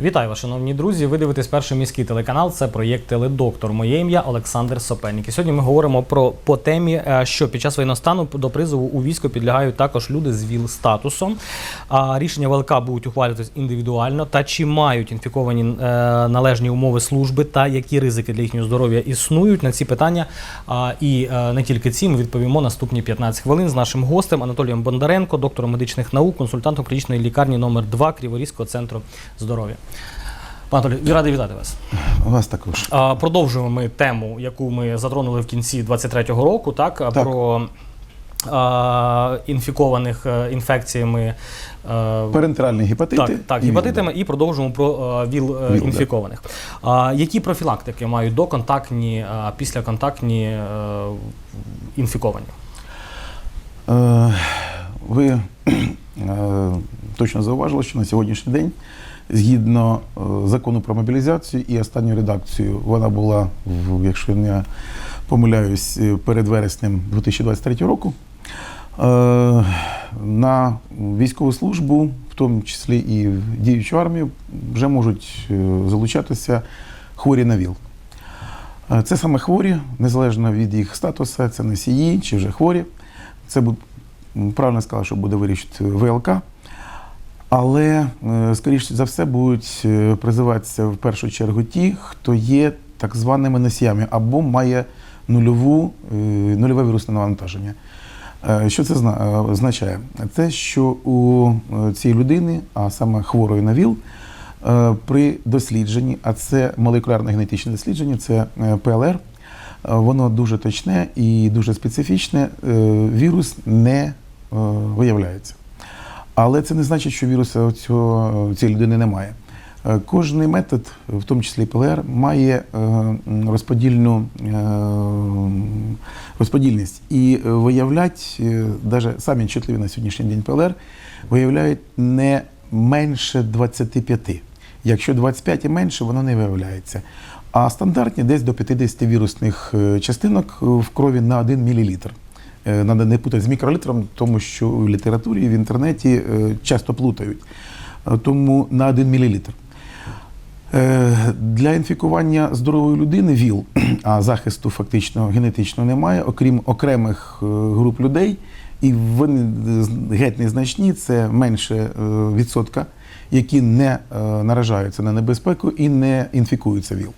Вітаю вас, шановні друзі. Ви дивитесь перший міський телеканал. Це проєкт Теледоктор. Моє ім'я Олександр Сопельник. І сьогодні ми говоримо про по темі, е, що під час воєнного стану до призову у військо підлягають також люди з ВІЛ статусом. А рішення ВЛК будуть ухвалюватись індивідуально. Та чи мають інфіковані е, належні умови служби та які ризики для їхнього здоров'я існують на ці питання. І е, не тільки ці ми відповімо наступні 15 хвилин з нашим гостем Анатолієм Бондаренко, доктором медичних наук, консультантом клінічної лікарні номер 2 Криворізького центру здоров'я. Пане Анатолій, радий вітати вас. Вас також. Продовжуємо ми тему, яку ми затронули в кінці 23-го року, так, Так. про а, інфікованих е, інфекціями. е, Парентеральні гепатити. так, так, і гепатитами, і продовжуємо про е, ВІЛ, е, ВІЛ. А, які профілактики мають доконтактні, а, післяконтактні е, інфіковані? Ви точно зауважили, що на сьогоднішній день, згідно е, закону про мобілізацію і останню редакцію, вона була, в- якщо не помиляюсь, е, перед вереснем 2023 року. е, На військову службу, в тому числі і в діючу армію, вже можуть залучатися хворі на ВІЛ. Це саме хворі, незалежно від їх статусу, це носії чи вже хворі. Це правильно сказали, що буде вирішити ВЛК. Але, е, скоріше за все, будуть е, призиватися в першу чергу ті, хто є так званими носіями або має нульову, е, нульове вірусне навантаження. Що це зна- означає? Це, що у цієї людини, а саме хворої на ВІЛ, при дослідженні, а це молекулярне генетичне дослідження, це ПЛР, воно дуже точне і дуже специфічне, вірус не виявляється. Але це не значить, що віруса цього, цієї людини немає. Е, Кожний метод, в тому числі ПЛР, має е, розподільну е, розподільність і виявлять, навіть самі чутливі на сьогоднішній день ПЛР, виявляють не менше 25. Якщо 25 і менше, воно не виявляється. А стандартні десь до 50 вірусних частинок в крові на 1 мл. Треба не путати з мікролітром, тому що в літературі в інтернеті е, часто плутають. Е, Тому на 1 мл. Е, Для інфікування здорової людини ВІЛ, а захисту фактично генетично немає, окрім окремих е, груп людей, і вони геть незначні, це менше е, відсотка, які не е, наражаються на небезпеку і не інфікуються ВІЛ.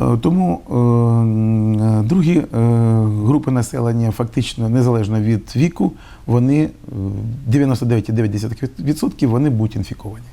Е, Тому е, другі е, групи населення, фактично незалежно від віку, вони е, 99,9% вони будуть інфіковані.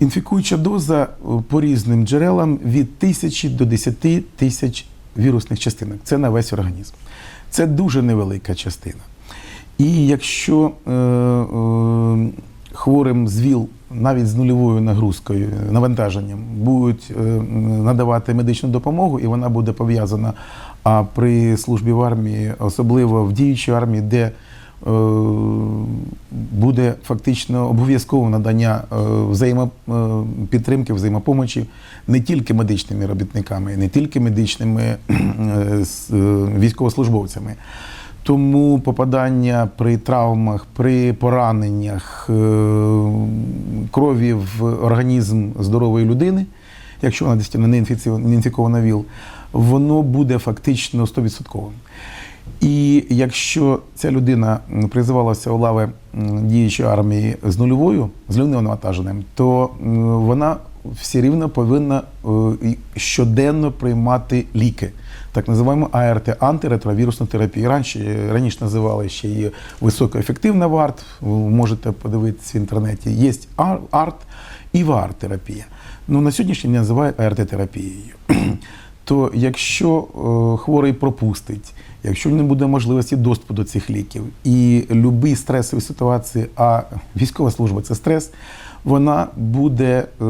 Інфікуюча доза по різним джерелам від тисячі до 10 тисяч вірусних частинок. Це на весь організм. Це дуже невелика частина. І якщо е, е, хворим з ВІЛ навіть з нульовою нагрузкою, навантаженням, будуть е, надавати медичну допомогу, і вона буде пов'язана а при службі в армії, особливо в діючій армії, де е, буде фактично обов'язкове надання е, взаємопідтримки, взаємопомочі не тільки медичними робітниками, не тільки медичними військовослужбовцями. Тому попадання при травмах, при пораненнях е, крові в організм здорової людини, якщо вона дійсно не інфікована ВІЛ, воно буде фактично 100%. І якщо ця людина призивалася у лави діючої армії з нульовою, з нульовим навантаженням, то вона все рівно повинна е, щоденно приймати ліки. Так називаємо АРТ, антиретровірусну терапію. Раніше, раніше називали ще її високоефективна ВАРТ. Ви можете подивитися в інтернеті. Є АРТ і ВАР-терапія. Ну, на сьогоднішній день називають АРТ-терапією. То якщо е, хворий пропустить, якщо не буде можливості доступу до цих ліків, і любі стресові ситуації, а військова служба це стрес, вона буде е,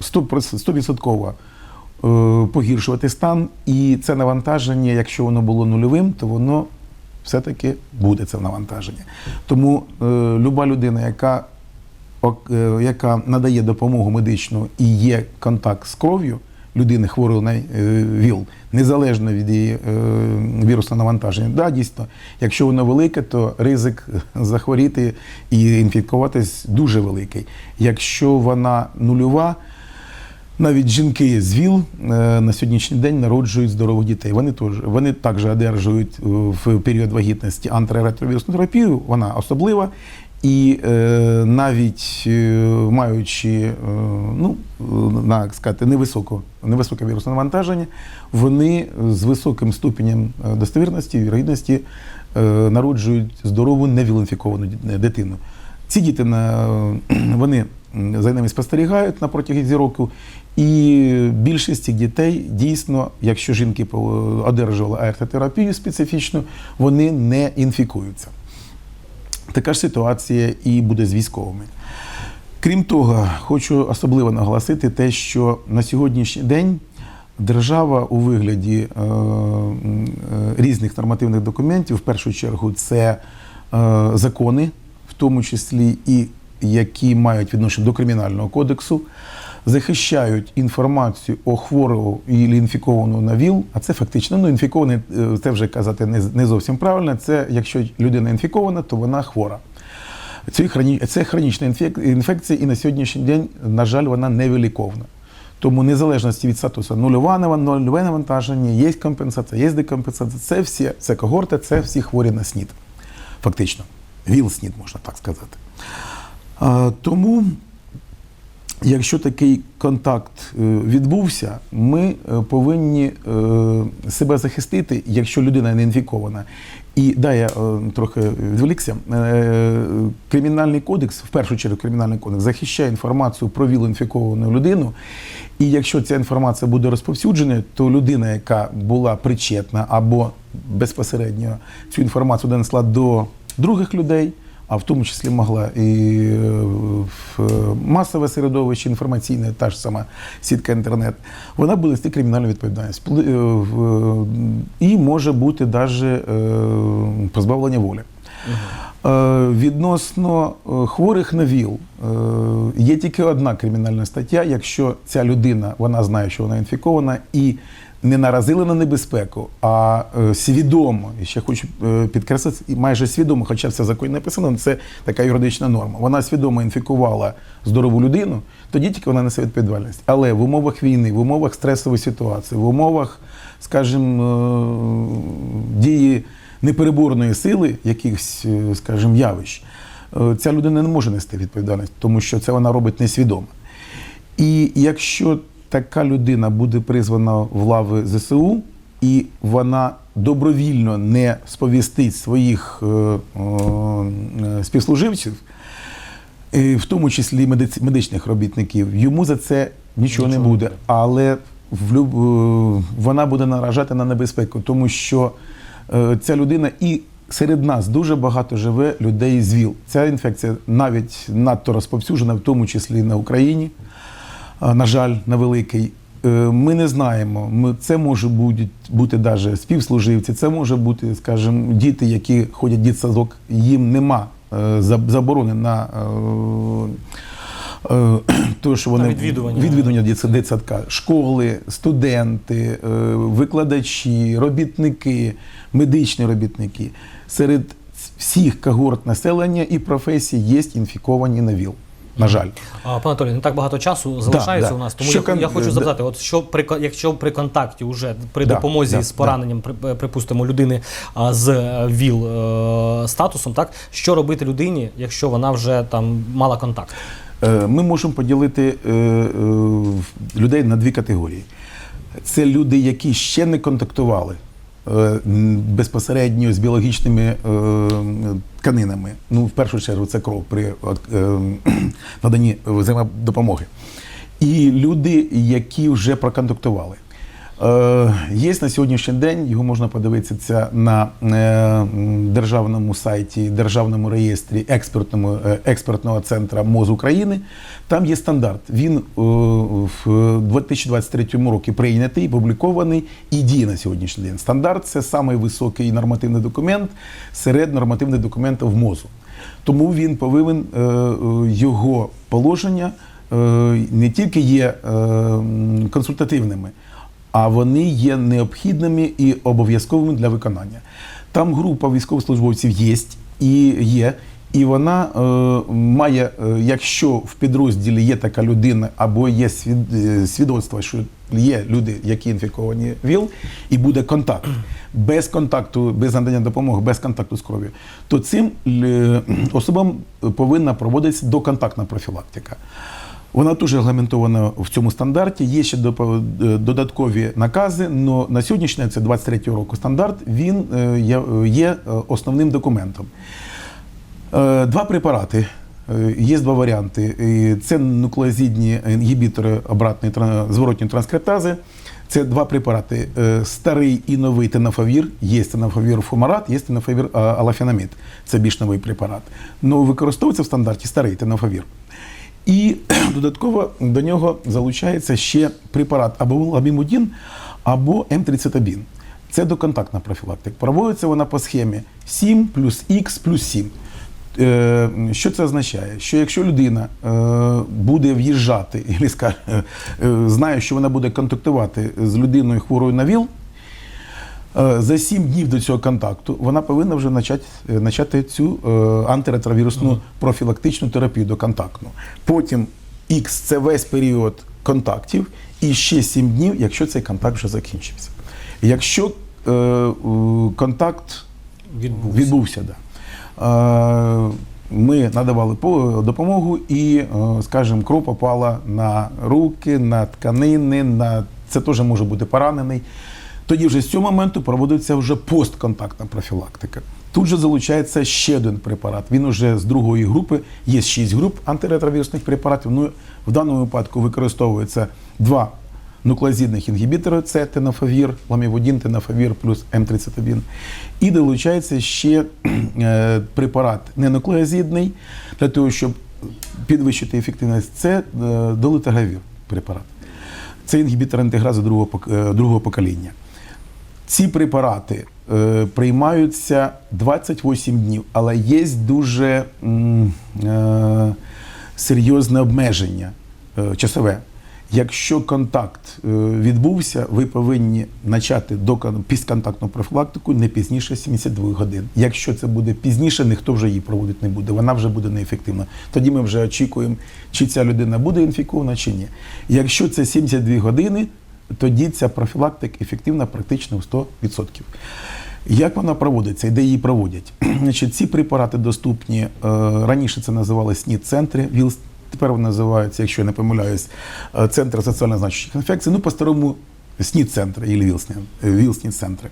100% е, погіршувати стан, і це навантаження, якщо воно було нульовим, то воно все-таки буде це навантаження. Тому е, люба людина, яка, е, яка надає допомогу медичну і є контакт з кров'ю, людини хворої на е, ВІЛ, незалежно від її е, вірусного навантаження. Да, дійсно, якщо воно велике, то ризик захворіти і інфікуватись дуже великий. Якщо вона нульова, навіть жінки з ВІЛ е, на сьогоднішній день народжують здорових дітей. Вони теж вони також одержують в період вагітності антиретровірусну терапію. Вона особлива. І е, навіть е, маючи е, ну, на сказати, невисоко, невисоке вірусне навантаження, вони з високим ступенем е, достовірності, вірогідності е, народжують здорову невілінфіковану дитину. Ці діти вони за ними спостерігають на протязі років, і більшість цих дітей дійсно, якщо жінки одержували АРТ-терапію специфічну, вони не інфікуються. Така ж ситуація і буде з військовими. Крім того, хочу особливо наголосити те, що на сьогоднішній день держава у вигляді е, е, різних нормативних документів, в першу чергу, це е, закони, в тому числі і які мають відношення до кримінального кодексу, захищають інформацію о хворого і інфікованого на ВІЛ, а це фактично ну, інфікований, це вже казати не зовсім правильно. Це якщо людина інфікована, то вона хвора. Це, хроні... це хронічна інфек- інфекція, і на сьогоднішній день, на жаль, вона невиліковна. Тому незалежності від статусу нульова нульове навантаження, є компенсація, є декомпенсація. Це всі, це когорти, це всі хворі на СНІД. Фактично. ВІЛ-СНІД, можна так сказати. А, тому, якщо такий контакт е, відбувся, ми е, повинні е, себе захистити, якщо людина не інфікована. І да, я е, трохи відволікся. Е, Кримінальний кодекс, в першу чергу, кримінальний кодекс захищає інформацію про вілоінфіковану людину. І якщо ця інформація буде розповсюджена, то людина, яка була причетна або безпосередньо цю інформацію донесла до других людей, а в тому числі могла і е, в е, масове середовище інформаційне, та ж сама сітка інтернет, вона буде нести кримінальну відповідальність. Е, І може бути навіть позбавлення волі. Відносно хворих на ВІЛ є тільки одна кримінальна стаття, якщо ця людина вона знає, що вона інфікована, і не наразила на небезпеку, а е, свідомо, і ще хочу е, підкреслити, майже свідомо, хоча все в законі написано, це така юридична норма. Вона свідомо інфікувала здорову людину, тоді тільки вона несе відповідальність. Але в умовах війни, в умовах стресової ситуації, в умовах, скажімо, е, дії непереборної сили якихось, скажімо, явищ, ця людина не може нести відповідальність, тому що це вона робить несвідомо. І якщо така людина буде призвана в лави ЗСУ, і вона добровільно не сповістить своїх е, е, співслуживців, е, в тому числі медиц- медичних робітників, йому за це нічого, не Нічого не буде. буде. Але в люб... е, вона буде наражати на небезпеку, тому що е, ця людина і серед нас дуже багато живе людей з ВІЛ. Ця інфекція навіть надто розповсюджена, в тому числі на Україні. На жаль, на великий. Е, Ми не знаємо. Ми, це може бути, бути навіть співслуживці, це може бути, скажімо, діти, які ходять в дітсадок, їм нема е, заборони на е, те, що вони На відвідування. відвідування дитсадка, школи, студенти, викладачі, робітники, медичні робітники. Серед всіх когорт населення і професій є інфіковані на ВІЛ. На жаль. Пане Анатолію, не так багато часу залишається да. у нас, тому Що я, кон- я хочу запитати: от що при якщо при контакті уже при Да, допомозі да, з пораненням, при- припустимо, людини з е, ВІЛ е, статусом, так що робити людині, якщо вона вже там мала контакт? Е, Ми можемо поділити е, е, людей на дві категорії. Це люди, які ще не контактували е, безпосередньо з біологічними е, тканинами. Ну, в першу чергу, це кров при е, наданні взаємодопомоги. І люди, які вже проконтактували. Е, Є на сьогоднішній день, його можна подивитися на е, державному сайті, державному реєстрі експертному, е, експертного центру МОЗ України. Там є стандарт. Він в 2023 році прийнятий, опублікований і діє на сьогоднішній день. Стандарт це самий високий нормативний документ серед нормативних документів МОЗу. Тому він повинен його положення не тільки є консультативними, а вони є необхідними і обов'язковими для виконання. Там група військовослужбовців є і є. І вона е, має, е, якщо в підрозділі є така людина, або є свід, е, свідоцтво, що є люди, які інфіковані ВІЛ, і буде контакт без контакту, без надання допомоги, без контакту з кров'ю, то цим е, особам повинна проводитися доконтактна профілактика. Вона теж регламентована в цьому стандарті. Є ще е, додаткові накази, але на сьогоднішній це 23 року стандарт, він е, є- е, основним документом. Два препарати. Є два варіанти. Це нуклеозидні інгібітори обратної зворотньої транскриптази. Це два препарати: старий і новий тенофавір. Є тенофавір фумарат, є тенофавір а, алафенамід. Це більш новий препарат. Ну використовується в стандарті старий тенофавір. І додатково до нього залучається ще препарат або ламімудін, або М30 Це доконтактна профілактика. Проводиться вона по схемі 7 плюс Х плюс 7. Е, Що це означає? Що якщо людина е, буде в'їжджати, е, знає, що вона буде контактувати з людиною хворою на ВІЛ, За 7 днів до цього контакту вона повинна вже почати, е, почати цю е, антиретровірусну профілактичну терапію доконтактну. Потім X це весь період контактів, і ще 7 днів, якщо цей контакт вже закінчився. Якщо е, е, контакт Відбувся. відбувся, да. Е, Ми надавали по- допомогу і, е, скажімо, кров попала на руки, на тканини, на це теж може бути поранений. Тоді вже з цього моменту проводиться вже постконтактна профілактика. Тут же залучається ще один препарат. Він уже з другої групи, є шість груп антиретровірусних препаратів. Ну, в даному випадку використовується два нуклеозидних інгібітори це тенофавір, ламіводін, тенофавір плюс М30. І долучається ще е, препарат ненуклеозидний для того, щоб підвищити ефективність. Це е, долитагравір препарат. Це інгібітор антигразу другого, е, другого покоління. Ці препарати е, приймаються 28 днів, але є дуже е, серйозне обмеження е, часове. Якщо контакт е, відбувся, ви повинні почати до кон- пістконтактну профілактику не пізніше 72 годин. Якщо це буде пізніше, ніхто вже її проводити не буде. Вона вже буде неефективна. Тоді ми вже очікуємо, чи ця людина буде інфікована, чи ні. Якщо це 72 години, тоді ця профілактика ефективна практично в 100%. Як вона проводиться і де її проводять? Значить, ці препарати доступні е, раніше це називалось СНІД-центри. ВІЛ тепер вони називаються, якщо я не помиляюсь, е, центр соціально значущих інфекцій. Ну, по-старому СНІД-центри і ВІЛ-СНІД-центри.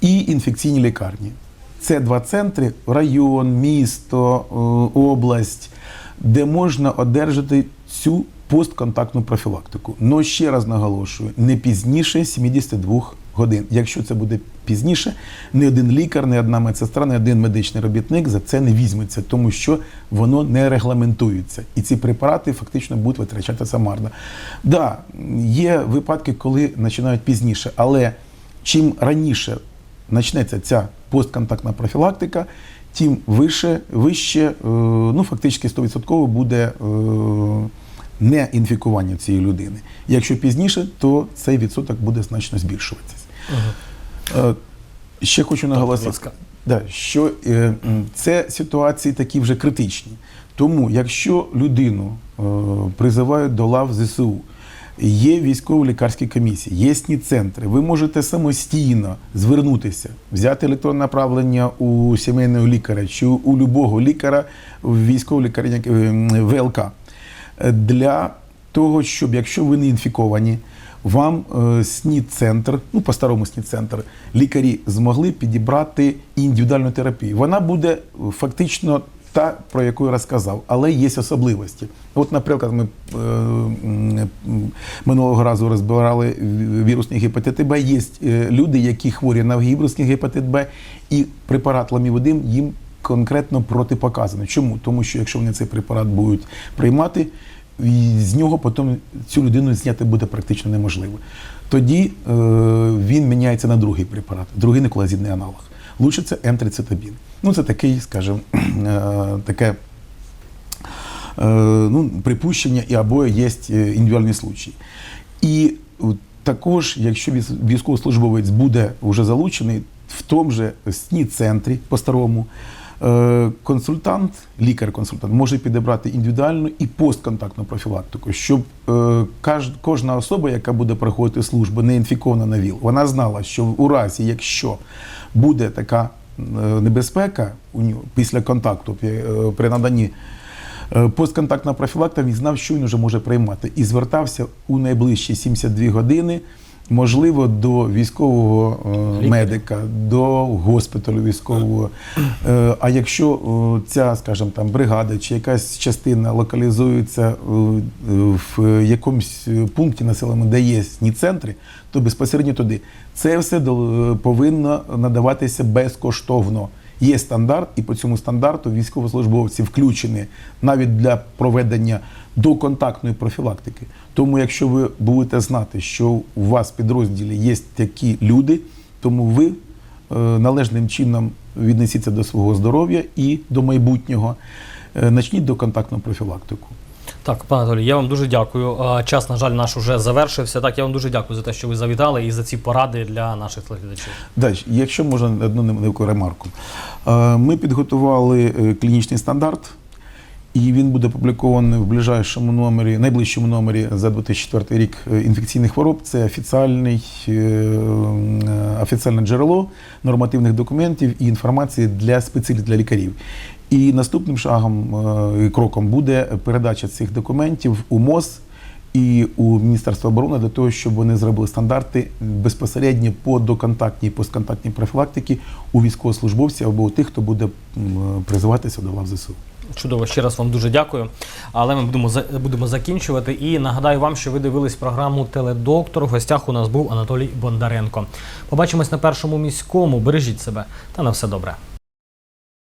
І інфекційні лікарні. Це два центри: район, місто, е, область, де можна одержати цю постконтактну профілактику. Но ще раз наголошую, не пізніше 72 годин. Якщо це буде пізніше, ні один лікар, ні одна медсестра, ні один медичний робітник за це не візьметься, тому що воно не регламентується. І ці препарати фактично будуть витрачатися марно. Да, є випадки, коли починають пізніше, але чим раніше почнеться ця постконтактна профілактика, тим вище, вище е, ну фактично 100% буде е, не інфікування цієї людини. Якщо пізніше, то цей відсоток буде значно збільшуватися. Е, Ще хочу наголосити, да, що е, це ситуації такі вже критичні. Тому, якщо людину е, призивають до лав ЗСУ, є військово-лікарські комісії, є СНІ-центри, ви можете самостійно звернутися, взяти електронне направлення у сімейного лікаря чи у любого лікаря в військово лікарня ВЛК для того, щоб якщо ви не інфіковані, вам е, СНІД-центр, ну по-старому СНІД-центр, лікарі змогли підібрати індивідуальну терапію. Вона буде е, фактично та, про яку я розказав, але є особливості. От, наприклад, ми е, минулого разу розбирали вірусний гепатит Б. Є е, люди, які хворі на вірусний гепатит Б, і препарат ламіводим їм конкретно протипоказано. Чому? Тому що якщо вони цей препарат будуть приймати, з нього потім цю людину зняти буде практично неможливо. Тоді е, він міняється на другий препарат, другий нуклеозидний аналог. Лучше це М30. Ну, це такий, скажімо, е, таке ну, припущення і або є е, індивідуальні случаї. І е, також, якщо військовослужбовець буде вже залучений в тому же сні центрі по-старому, е, консультант, лікар-консультант може підібрати індивідуальну і постконтактну профілактику, щоб е, кожна особа, яка буде проходити службу, не інфікована на ВІЛ, вона знала, що у разі, якщо буде така е, небезпека у нього після контакту е, при наданні Е, Постконтактна профілактика він знав, що він вже може приймати, і звертався у найближчі 72 години, можливо, до військового е, Лікаря. медика, до госпіталю військового. Е, А якщо е, ця, скажімо, там бригада чи якась частина локалізується в якомусь пункті населення, де є центри, то безпосередньо туди. Це все повинно надаватися безкоштовно. Є стандарт, і по цьому стандарту військовослужбовці включені навіть для проведення доконтактної профілактики. Тому, якщо ви будете знати, що у вас в підрозділі є такі люди, тому ви е, належним чином віднесіться до свого здоров'я і до майбутнього. Е, Начніть доконтактну профілактику. Так, пане Анатолій, я вам дуже дякую. Час, на жаль, наш уже завершився. Так, я вам дуже дякую за те, що ви завітали і за ці поради для наших телеглядачів. Далі, якщо можна одну невелику ремарку. Ми підготували е, клінічний стандарт, і він буде опублікований в ближайшому номері, найближчому номері за 2004 рік е, інфекційних хвороб. Це офіціальний, е, е, офіціальне джерело нормативних документів і інформації для спеціалістів, для лікарів. І наступним шагом і кроком буде передача цих документів у МОЗ і у Міністерства оборони для того, щоб вони зробили стандарти безпосередньо по доконтактній постконтактній профілактики у військовослужбовців або у тих, хто буде призиватися до лав ЗСУ. Чудово, ще раз вам дуже дякую. Але ми будемо будемо закінчувати. І нагадаю вам, що ви дивились програму Теледоктор. В гостях у нас був Анатолій Бондаренко. Побачимось на першому міському. Бережіть себе та на все добре.